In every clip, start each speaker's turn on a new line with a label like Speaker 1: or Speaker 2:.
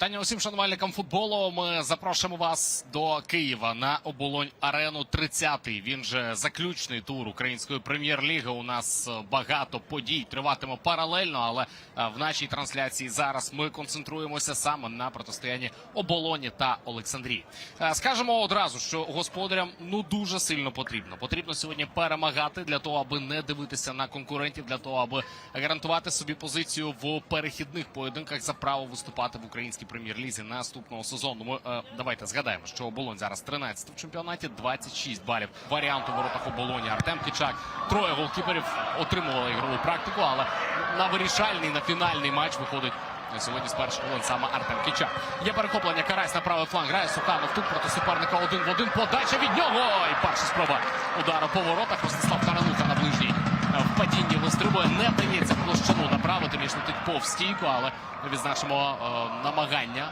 Speaker 1: Вітання усім шанувальникам футболу. Ми запрошуємо вас до Києва на оболонь арену 30-й. Він же заключний тур української прем'єр-ліги. У нас е, багато подій триватиме паралельно, але е, в нашій трансляції зараз ми концентруємося саме на протистоянні оболоні та Олександрії. Е, Скажемо одразу, що господарям ну дуже сильно потрібно. Потрібно сьогодні перемагати для того, аби не дивитися на конкурентів, для того, аби гарантувати собі позицію в перехідних поєдинках за право виступати в українській прем'єр-лізі наступного сезону. Ми е, давайте згадаємо, що оболонь зараз 13 в чемпіонаті, 26 балів. Варіант у воротах оболоні. Артем Кічак. Троє голкіперів отримували ігрову практику, але на вирішальний, на фінальний матч виходить. Сьогодні з перших хвилин саме Артем Кічак. Є перехоплення Карась на правий фланг. Грає Суханов тут проти суперника один в один. Подача від нього. І перша спроба удару по воротах. Ростислав Тарануха падінні вистрибує, не вдається площину направити, між летить повз стійку, але відзначимо е, намагання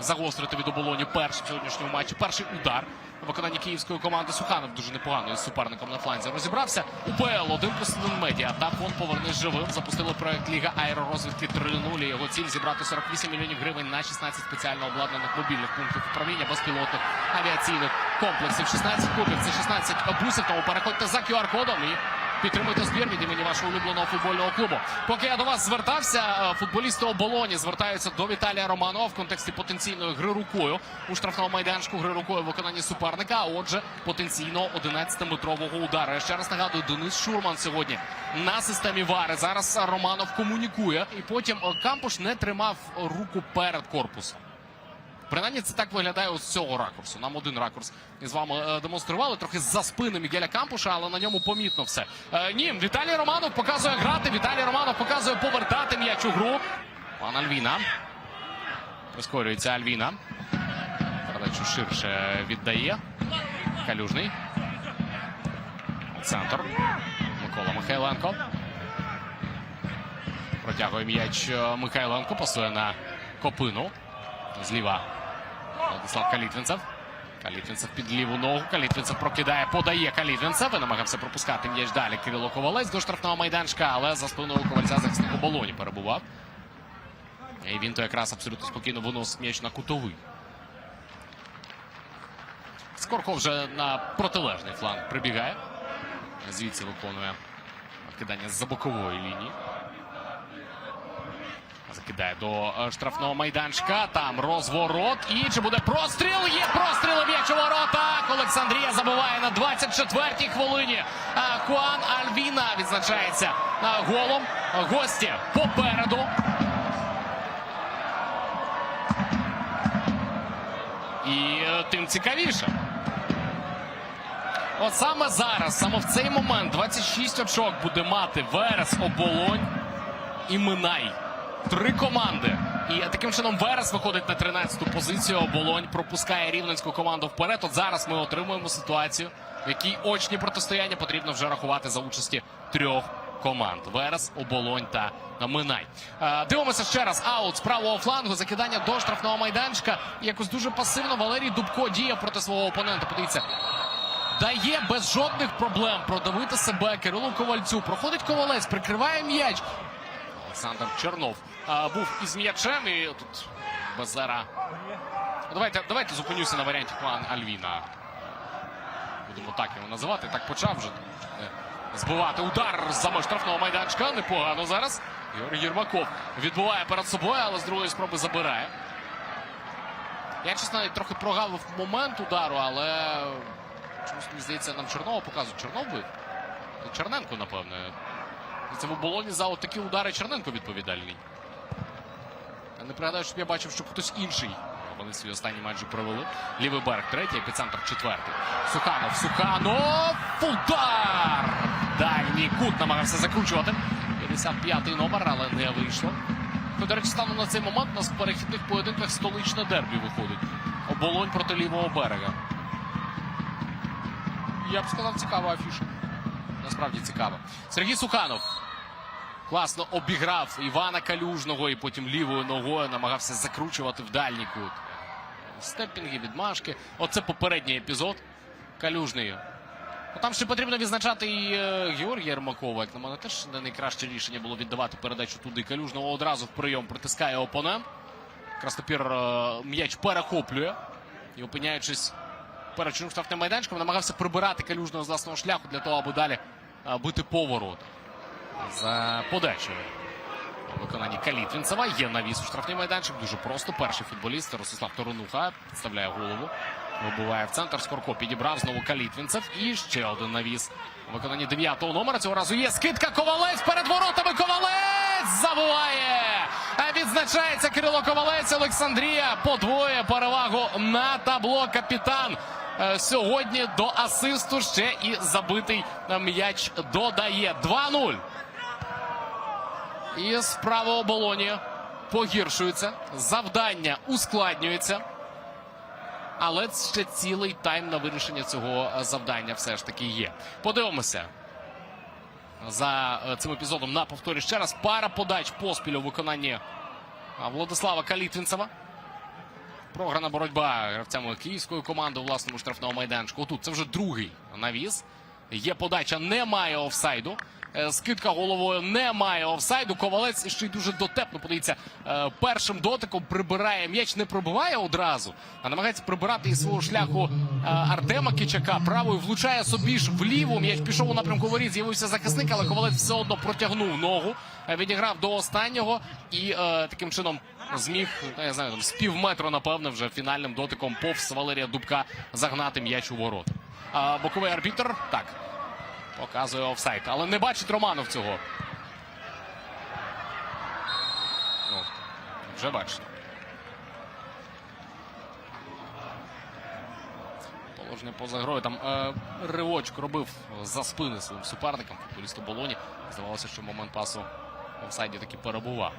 Speaker 1: загострити від оболоні перший в сьогоднішньому матчі. Перший удар у виконанні київської команди Суханов дуже непогано із суперником на фланзі. Розібрався УПЛ один плюс один медіа. Та фонд повернись живим. Запустили проект Ліга аеророзвідки 3.0. Його ціль зібрати 48 мільйонів гривень на 16 спеціально обладнаних мобільних пунктів управління безпілотних авіаційних комплексів. 16 кубів це 16 бусів. Тому переходьте за QR-кодом і Підтримуйте збір від імені вашого улюбленого футбольного клубу. Поки я до вас звертався, е, футболісти оболоні звертаються до Віталія Романова в контексті потенційної гри рукою у штрафному майданчику гри рукою в виконанні суперника. А отже, потенційного 11-метрового удару. Я ще раз нагадую, Денис Шурман сьогодні на системі вари. Зараз Романов комунікує, і потім е, Кампуш не тримав руку перед корпусом. Принаймні це так виглядає з цього ракурсу. Нам один ракурс із вами е, демонстрували трохи за спини Мігеля Кампуша, але на ньому помітно все. Е, ні, Віталій Романов показує грати. Віталій Романов показує повертати м'яч у гру. Пан Альвіна. Прискорюється Альвіна. Передачу ширше віддає. Калюжний. Центр. Микола Михайленко. Протягує м'яч е, Михайленко. Пасує на Копину. Зліва Владислав Калітвінцев. Калітвінцев під ліву ногу. Калітвінцев прокидає, подає Калітвінцев. І намагався пропускати м'яч далі. Кирило Ковалець до штрафного майданчика, але за спиною ковальця захисник оболоні перебував. І він то якраз абсолютно спокійно виносить м'яч на кутовий. Скорко вже на протилежний фланг прибігає. Звідси виконує кидання з-за бокової лінії. Закидає до е, штрафного майданчика. Там розворот. І чи буде простріл? Є простріл у воротах. Олександрія забиває на 24-й хвилині. Хуан Альвіна відзначається е, голом. Гості попереду. І е, тим цікавіше. От саме зараз, саме в цей момент, 26 очок буде мати Верес, Оболонь і Минай. Три команди. І таким чином Верес виходить на 13-ту позицію. Оболонь пропускає рівненську команду вперед. От зараз ми отримуємо ситуацію, в якій очні протистояння потрібно вже рахувати за участі трьох команд: Верес, Оболонь та Минай. Е, Дивимося ще раз. Аут з правого флангу. Закидання до штрафного майданчика. Якось дуже пасивно Валерій Дубко діє проти свого опонента. Подивіться. Дає без жодних проблем продавити себе Кирилу Ковальцю. Проходить ковалець, прикриває м'яч. Олександр Чернов а, був із м'ячем і тут Безера. Давайте, давайте зупинюся на варіанті Кван Альвіна. Будемо так його називати. Так почав вже е, збивати удар за штрафного майданчика. Непогано зараз. Георгій Єрмаков відбуває перед собою, але з другої спроби забирає. Я, чесно, трохи прогавив момент удару, але чомусь мені здається, нам Чернова показують. Чернов бив? Черненко, напевне. Це в оболоні за от такі удари Черненко відповідальний. Я не пригадаю, щоб я бачив, щоб хтось інший. Вони свій останній матч вже провели. Лівий берег третій, епіцентр четвертий. Суханов, Суханов! Удар! Дальній кут намагався закручувати. 55-й номер, але не вийшло. Ну, до речі, станом на цей момент у нас в перехідних поєдинках столичне дербі виходить. Оболонь проти лівого берега. Я б сказав, цікава афіша. Насправді цікаво. Сергій Суханов класно обіграв Івана Калюжного і потім лівою ногою намагався закручувати в дальній кут. Степінги, відмашки. Оце попередній епізод. Калюжний Ну, Там ще потрібно відзначати і е, Георгія Ермакова. Як на мене, теж не найкраще рішення було віддавати передачу туди. Калюжного одразу в прийом притискає опонент. Краснопір е, м'яч перехоплює і опиняючись перед штрафним майданчиком, намагався прибирати калюжного з власного шляху для того, аби далі бити поворот за подачею. У виконанні Калітвінцева є навіс у штрафний майданчик. Дуже просто. Перший футболіст Ростислав Торонуха підставляє голову. Вибиває в центр. Скорко підібрав знову Калітвінцев. І ще один навіс. У виконанні дев'ятого номера. Цього разу є скидка. Ковалець перед воротами. Ковалець забиває. А Відзначається Кирило Ковалець. Олександрія подвоює перевагу на табло. Капітан сьогодні до асисту ще і забитий е, м'яч додає. 2-0. І справа оболоні погіршується. Завдання ускладнюється. Але ще цілий тайм на вирішення цього е, завдання все ж таки є. Подивимося за е, цим епізодом на повторі ще раз. Пара подач поспіль у виконанні е, Владислава Калітвінцева. Програна боротьба гравцями київської команди у власному штрафному майданчику. Тут це вже другий навіс. Є подача, немає офсайду. Е, Скидка головою немає офсайду. Ковалець ще й дуже дотепно. Подивіться, е, першим дотиком прибирає м'яч, не пробиває одразу, а намагається прибирати із свого шляху е, Артема Кичака. Правою влучає собі ж вліво. М'яч пішов у напрямку воріт. З'явився захисник, але Ковалець все одно протягнув ногу. Відіграв до останнього і таким чином зміг, я знаю, там, з пів метра, напевне, вже фінальним дотиком повз Валерія Дубка загнати м'яч у ворот. А боковий арбітр так показує офсайд, але не бачить Романов цього. Ну, вже бачить. Положення поза грою. Там е, ривочок робив за спини своїм суперникам, футболісту Болоні. Здавалося, що момент пасу в офсайді таки перебував.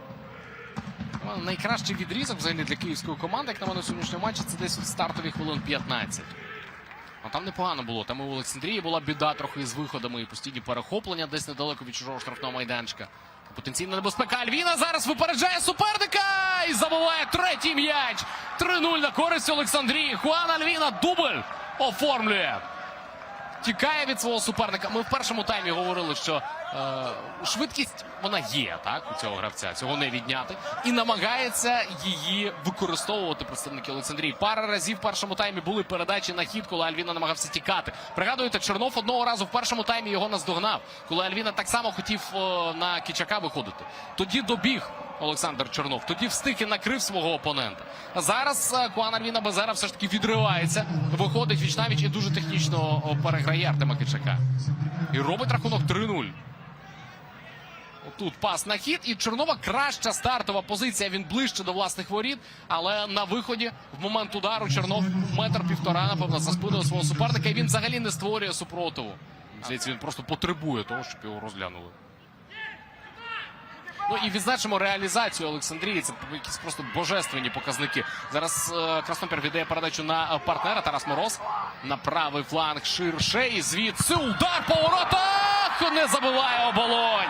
Speaker 1: Ну, Найкращий відрізок взагалі для київської команди, як на мене, в сьогоднішньому матчі, це десь от стартові хвилин 15. А там непогано було. Там і у Олександрії була біда трохи з виходами і постійні перехоплення десь недалеко від чужого штрафного майданчика. Потенційна небезпека Альвіна зараз випереджає суперника і забуває третій м'яч. 3-0 на користь Олександрії. Хуан Альвіна дубль оформлює. Тікає від свого суперника. Ми в першому таймі говорили, що е, швидкість вона є, так, у цього гравця. Цього не відняти. І намагається її використовувати представники Олександрії. Пара разів в першому таймі були передачі на хід, коли Альвіна намагався тікати. Пригадуєте, Чернов одного разу в першому таймі його наздогнав, коли Альвіна так само хотів е, на Кічака виходити. Тоді добіг Олександр Чернов. Тоді встиг і накрив свого опонента. Зараз е, Куан Альвіна Безера все ж таки відривається, виходить віч навіч і дуже технічно переграє Артема Кичака. І робить рахунок 3-0. Тут пас на хід, і Чорнова краща стартова позиція. Він ближче до власних воріт. Але на виході в момент удару Чернов метр півтора, напевно, за спиною свого суперника. І він взагалі не створює супротиву. Здається, він просто потребує того, щоб його розглянули. Ну і відзначимо реалізацію Олександрії. Це якісь просто божественні показники. Зараз е, Краснопір віддає передачу на е, партнера Тарас Мороз на правий фланг ширше. І звідси удар по воротах! Не забиває оболонь.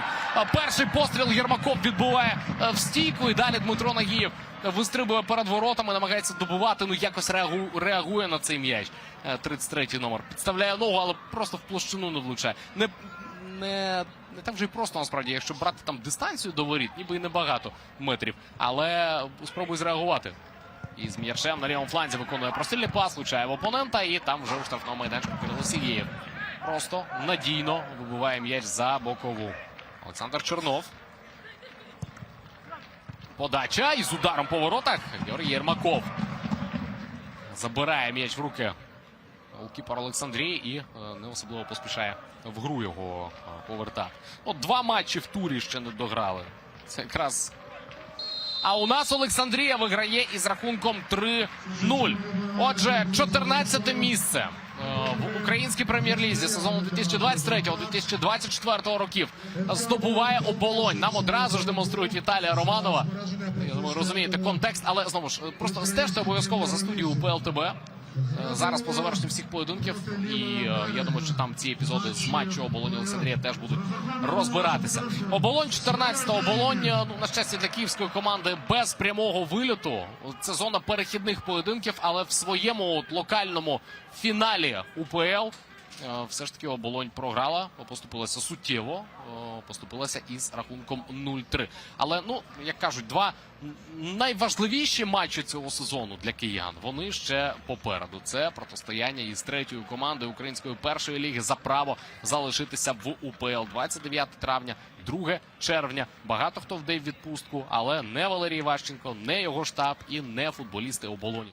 Speaker 1: Перший постріл Єрмаков відбуває е, в стійку. І далі Дмитро Нагієв вистрибує перед воротами, намагається добувати. Ну якось реагу- реагує на цей м'яч. Е, 33-й номер. Підставляє ногу, але просто в площину не влучає. Не не, не так вже й просто насправді, якщо брати там дистанцію до воріт, ніби і небагато метрів. Але спробуй зреагувати. І з м'ячем на лівому фланзі виконує простильний пас, влучає в опонента, і там вже у штрафному майданчику Кирило Сігєєв. Просто надійно вибиває м'яч за бокову. Олександр Чернов. Подача і з ударом по воротах Георгій Єрмаков. Забирає м'яч в руки голкіпер Олександрії і е, не особливо поспішає в гру його е, повертати. От два матчі в турі ще не дограли. Це якраз. А у нас Олександрія виграє із рахунком 3-0. Отже, 14 місце е, в українській прем'єр-лізі сезону 2023-2024 років здобуває оболонь. Нам одразу ж демонструють Віталія Романова. Я думаю, розумієте контекст, але знову ж просто стежте обов'язково за студію УПЛТБ. Е, Зараз по завершенню всіх поєдинків, і е, я думаю, що там ці епізоди з матчу оболоні Олександрія теж будуть розбиратися. Оболонь 14 оболонь. е, Ну на щастя для київської команди без прямого виліту. Це зона перехідних поєдинків, але в своєму от, локальному фіналі УПЛ все ж таки оболонь програла, поступилася суттєво, е, поступилася із рахунком 0-3. Але ну як кажуть, два найважливіші матчі цього сезону для киян. Вони ще попереду. Це протистояння із третьою командою української першої ліги за право залишитися в УПЛ 29 травня, 2 червня. Багато хто вдає відпустку, але не Валерій Ващенко, не його штаб і не футболісти оболоні.